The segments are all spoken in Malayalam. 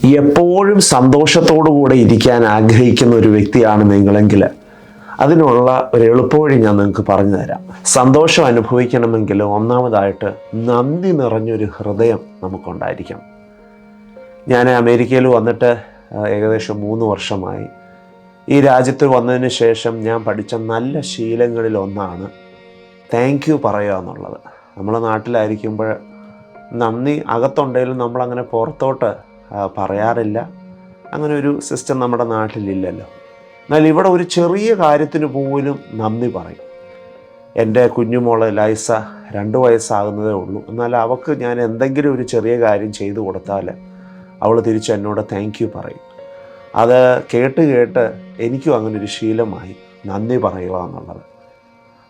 എപ്പോഴും സന്തോഷത്തോടു കൂടെ ഇരിക്കാൻ ആഗ്രഹിക്കുന്ന ഒരു വ്യക്തിയാണ് നിങ്ങളെങ്കിൽ അതിനുള്ള ഒരു എളുപ്പവഴി ഞാൻ നിങ്ങൾക്ക് പറഞ്ഞു തരാം. സന്തോഷം അനുഭവിക്കണമെങ്കിൽ ഒന്നാമതായിട്ട് നന്ദി നിറഞ്ഞൊരു ഹൃദയം നമുക്കുണ്ടായിരിക്കണം. ഞാൻ അമേരിക്കയിൽ വന്നിട്ട് ഏകദേശം മൂന്ന് വർഷമായി. ഈ രാജ്യത്ത് വന്നതിന് ശേഷം ഞാൻ പഠിച്ച നല്ല ശീലങ്ങളിൽ ഒന്നാണ് താങ്ക് യു പറയുക എന്നുള്ളത്. നമ്മളെ നാട്ടിലായിരിക്കുമ്പോൾ നന്ദി അകത്തുണ്ടെങ്കിലും നമ്മളങ്ങനെ പുറത്തോട്ട് പറയാറില്ല. അങ്ങനെ ഒരു സിസ്റ്റം നമ്മുടെ നാട്ടിലില്ലല്ലോ. എന്നാൽ ഇവിടെ ഒരു ചെറിയ കാര്യത്തിന് പോലും നന്ദി പറയും. എന്റെ കുഞ്ഞുമോൾ ലൈസ രണ്ട് വയസ്സാകുന്നതേ ഉള്ളൂ. എന്നാൽ അവൾക്ക് ഞാൻ എന്തെങ്കിലും ഒരു ചെറിയ കാര്യം ചെയ്തു കൊടുത്താൽ അവൾ തിരിച്ച് എന്നോട് താങ്ക് യു പറയും. അത് കേട്ട് കേട്ട് എനിക്കും അങ്ങനെ ഒരു ശീലമായി. നന്ദി പറയുക എന്നുള്ളത്.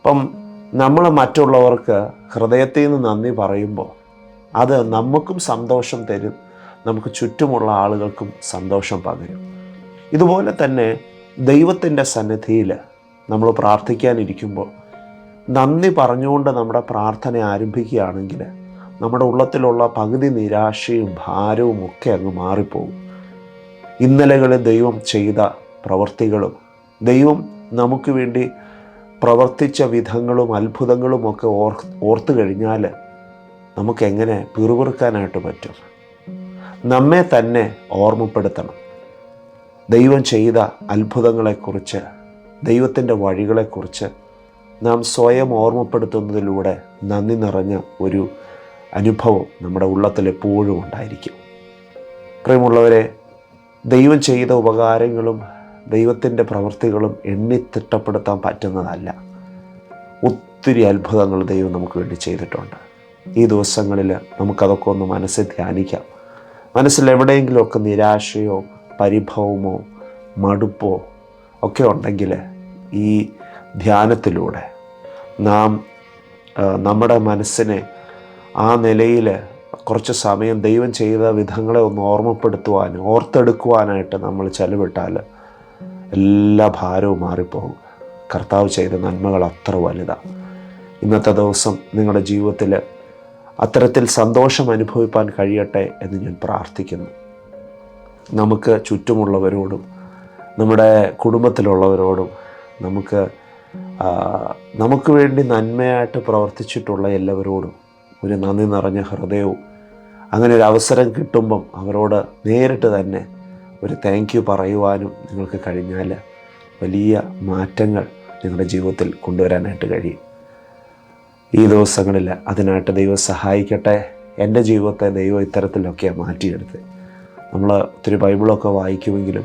അപ്പം നമ്മൾ മറ്റുള്ളവർക്ക് ഹൃദയത്തിൽ നിന്ന് നന്ദി പറയുമ്പോൾ അത് നമുക്കും സന്തോഷം തരും. നമുക്ക് ചുറ്റുമുള്ള ആളുകൾക്കും സന്തോഷം പകരും. ഇതുപോലെ തന്നെ ദൈവത്തിന്റെ സന്നിധിയിൽ നമ്മൾ പ്രാർത്ഥിക്കാനിരിക്കുമ്പോൾ നന്ദി പറഞ്ഞുകൊണ്ട് നമ്മുടെ പ്രാർത്ഥന ആരംഭിക്കുകയാണെങ്കിൽ നമ്മുടെ ഉള്ളത്തിലുള്ള പകുതി നിരാശയും ഭാരവും ഒക്കെ അങ്ങ് മാറിപ്പോകും. ഇന്നലകളിൽ ദൈവം ചെയ്ത പ്രവർത്തികളും ദൈവം നമുക്ക് വേണ്ടി പ്രവർത്തിച്ച വിധങ്ങളും അത്ഭുതങ്ങളും ഒക്കെ ഓർ ഓർത്തു കഴിഞ്ഞാൽ നമുക്കെങ്ങനെ പിറുപിറുക്കാനായിട്ട് പറ്റും? നമ്മെ തന്നെ ഓർമ്മപ്പെടുത്തണം. ദൈവം ചെയ്ത അത്ഭുതങ്ങളെക്കുറിച്ച് ദൈവത്തിന്റെ വഴികളെക്കുറിച്ച് നാം സ്വയം ഓർമ്മപ്പെടുത്തുന്നതിലൂടെ നന്ദി നിറഞ്ഞ ഒരു അനുഭവം നമ്മുടെ ഉള്ളത്തിൽ എപ്പോഴും ഉണ്ടായിരിക്കും. പ്രിയമുള്ളവരെ ദൈവം ചെയ്ത ഉപകാരങ്ങളും ദൈവത്തിന്റെ പ്രവൃത്തികളും എണ്ണി തിട്ടപ്പെടുത്താൻ പറ്റുന്നതല്ല. ഒത്തിരി അത്ഭുതങ്ങൾ ദൈവം നമുക്ക് വേണ്ടി ചെയ്തിട്ടുണ്ട്. ഈ ദിവസങ്ങളിൽ നമുക്കതൊക്കെ ഒന്ന് മനസ്സിൽ ധ്യാനിക്കാം. മനസ്സിൽ എവിടെയെങ്കിലുമൊക്കെ നിരാശയോ പരിഭവമോ മടുപ്പോ ഒക്കെ ഉണ്ടെങ്കിൽ ഈ ധ്യാനത്തിലൂടെ നാം നമ്മുടെ മനസ്സിനെ ആ നിലയിൽ കുറച്ച് സമയം ദൈവം ചെയ്ത വിധങ്ങളെ ഒന്ന് ഓർമ്മപ്പെടുത്തുവാൻ ഓർത്തെടുക്കുവാനായിട്ട് നമ്മൾ ചെലവിട്ടാൽ എല്ലാ ഭാരവും മാറിപ്പോകും. കർത്താവ് ചെയ്ത നന്മകൾ അത്ര വലുതാണ് ഇന്നത്തെ ദിവസം നിങ്ങളുടെ ജീവിതത്തിൽ അത്തരത്തിൽ സന്തോഷം അനുഭവിപ്പാൻ കഴിയട്ടെ എന്ന് ഞാൻ പ്രാർത്ഥിക്കുന്നു. നമുക്ക് ചുറ്റുമുള്ളവരോടും നമ്മുടെ കുടുംബത്തിലുള്ളവരോടും നമുക്ക് നമുക്ക് വേണ്ടി നന്മയായിട്ട് പ്രവർത്തിച്ചിട്ടുള്ള എല്ലാവരോടും ഒരു നന്ദി നിറഞ്ഞ ഹൃദയവും അങ്ങനെ ഒരു അവസരം കിട്ടുമ്പം അവരോട് നേരിട്ട് തന്നെ ഒരു താങ്ക് യു പറയുവാനും നിങ്ങൾക്ക് കഴിഞ്ഞാൽ വലിയ മാറ്റങ്ങൾ നിങ്ങളുടെ ജീവിതത്തിൽ കൊണ്ടുവരാനായിട്ട് കഴിയും. ഈ ദിവസങ്ങളിൽ അതിനായിട്ട് ദൈവം സഹായിക്കട്ടെ. എന്റെ ജീവിതത്തെ ദൈവം ഇത്തരത്തിലൊക്കെയാണ് മാറ്റിയെടുത്ത്. നമ്മൾ ഒത്തിരി ബൈബിളൊക്കെ വായിക്കുമെങ്കിലും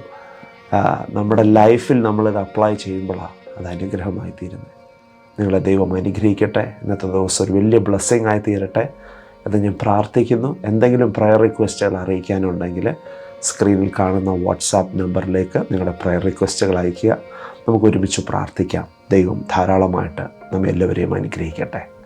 നമ്മുടെ ലൈഫിൽ നമ്മളിത് അപ്ലൈ ചെയ്യുമ്പോഴാണ് അത് അനുഗ്രഹമായി തീരുന്നത്. നിങ്ങളെ ദൈവം അനുഗ്രഹിക്കട്ടെ. ഇന്നത്തെ ദിവസം ഒരു വലിയ ബ്ലെസ്സിങ് ആയി തീരട്ടെ. അത് ഞാൻ പ്രാർത്ഥിക്കുന്നു. എന്തെങ്കിലും പ്രയർ റിക്വസ്റ്റുകൾ അറിയിക്കാനുണ്ടെങ്കിൽ സ്ക്രീനിൽ കാണുന്ന വാട്സാപ്പ് നമ്പറിലേക്ക് നിങ്ങളുടെ പ്രയർ റിക്വസ്റ്റുകൾ അയയ്ക്കുക. നമുക്ക് ഒരുമിച്ച് പ്രാർത്ഥിക്കാം. ദൈവം ധാരാളമായിട്ട് നമ്മെല്ലാവരെയും അനുഗ്രഹിക്കട്ടെ.